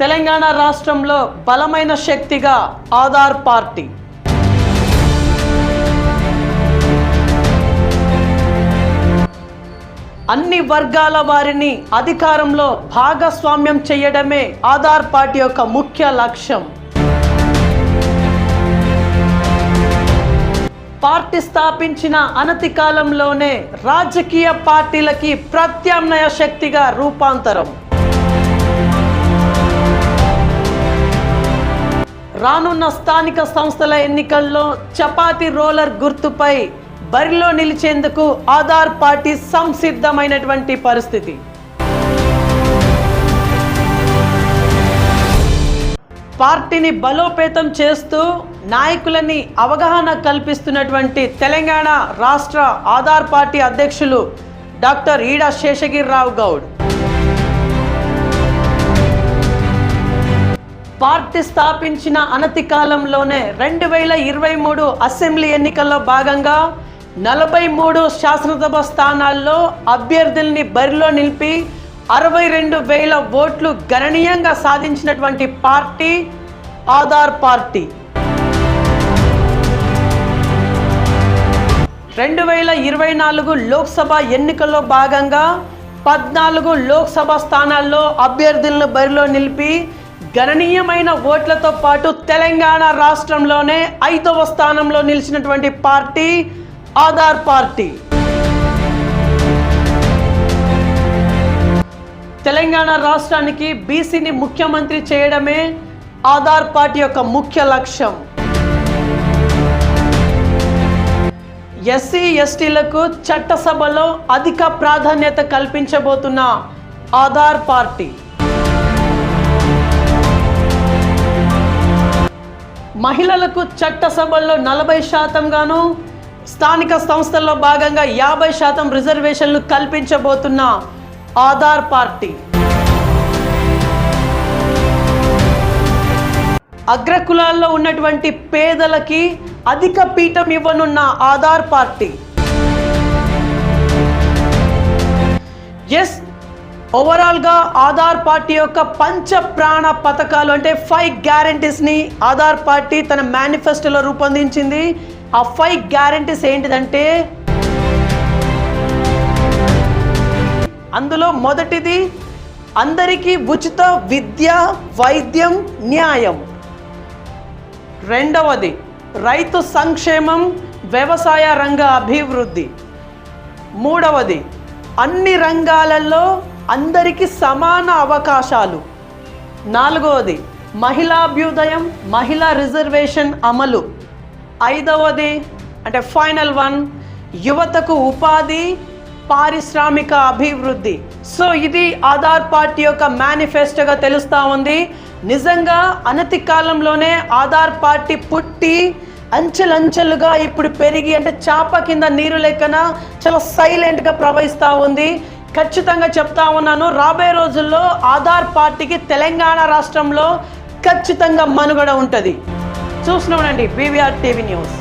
తెలంగాణ రాష్ట్రంలో బలమైన శక్తిగా ఆధార్ పార్టీ. అన్ని వర్గాల వారిని అధికారంలో భాగస్వామ్యం చేయడమే ఆధార్ పార్టీ యొక్క ముఖ్య లక్ష్యం. పార్టీ స్థాపించిన అనతి కాలంలోనే రాజకీయ పార్టీలకి ప్రత్యామ్నాయ శక్తిగా రూపాంతరం. రానున్న స్థానిక సంస్థల ఎన్నికల్లో చపాతి రోలర్ గుర్తుపై బరిలో నిలిచేందుకు ఆధార్ పార్టీ సంసిద్ధమైనటువంటి పరిస్థితి. పార్టీని బలోపేతం చేస్తూ నాయకులని అవగాహన కల్పిస్తున్నటువంటి తెలంగాణ రాష్ట్ర ఆధార్ పార్టీ అధ్యక్షులు డాక్టర్ ఈడా శేషగిరిరావు గౌడ్. పార్టీ స్థాపించిన అనతి కాలంలోనే రెండు వేల ఇరవై మూడు అసెంబ్లీ ఎన్నికల్లో భాగంగా నలభై మూడు శాసనసభ స్థానాల్లో అభ్యర్థుల్ని బరిలో నిలిపి అరవై రెండు వేల ఓట్లు గణనీయంగా సాధించినటువంటి పార్టీ ఆధార్ పార్టీ. రెండు వేల ఇరవై నాలుగు లోక్సభ ఎన్నికల్లో భాగంగా పద్నాలుగు లోక్సభ స్థానాల్లో అభ్యర్థులను బరిలో నిలిపి గణనీయమైన ఓట్లతో పాటు తెలంగాణ రాష్ట్రంలోనే ఐదవ స్థానంలో నిలిచినటువంటి పార్టీ ఆధార్ పార్టీ. తెలంగాణ రాష్ట్రానికి బీసీని ముఖ్యమంత్రి చేయడమే ఆధార్ పార్టీ యొక్క ముఖ్య లక్ష్యం. ఎస్సీ ఎస్టీలకు చట్టసభలో అధిక ప్రాధాన్యత కల్పించబోతున్న ఆధార్ పార్టీ. మహిళలకు చట్టసభల్లో నలభై శాతంగాను స్థానిక సంస్థల్లో భాగంగా యాభై శాతం రిజర్వేషన్లు కల్పించబోతున్న ఆధార్ పార్టీ. అగ్రకులాల్లో ఉన్నటువంటి పేదలకి అధిక పీఠం ఇవ్వనున్న ఆధార్ పార్టీ. ఎస్ ఓవరాల్గా ఆధార్ పార్టీ యొక్క పంచ ప్రాణ పథకాలు అంటే ఫైవ్ గ్యారంటీస్ని ఆధార్ పార్టీ తన మేనిఫెస్టోలో రూపొందించింది. ఆ ఫైవ్ గ్యారంటీస్ ఏంటిదంటే అందులో మొదటిది అందరికీ ఉచిత విద్య వైద్యం న్యాయం. రెండవది రైతు సంక్షేమం వ్యవసాయ రంగ అభివృద్ధి. మూడవది అన్ని రంగాలలో అందరికీ సమాన అవకాశాలు. నాలుగవది మహిళాభ్యుదయం మహిళా రిజర్వేషన్ అమలు. ఐదవది అంటే ఫైనల్ వన్ యువతకు ఉపాధి పారిశ్రామిక అభివృద్ధి. సో ఇది ఆధార్ పార్టీ యొక్క మేనిఫెస్టోగా తెలుస్తూ ఉంది. నిజంగా అనతి కాలంలోనే ఆధార్ పార్టీ పుట్టి అంచెలంచెలుగా ఇప్పుడు పెరిగి అంటే చాప కింద నీరు లెక్కన చాలా సైలెంట్గా ప్రవహిస్తూ ఉంది. ఖచ్చితంగా చెప్తా ఉన్నాను. రాబోయే రోజుల్లో ఆధార్ పార్టీకి తెలంగాణ రాష్ట్రంలో ఖచ్చితంగా మనుగడ ఉంటుంది. చూస్తున్నామండి బీవీఆర్ టీవీ న్యూస్.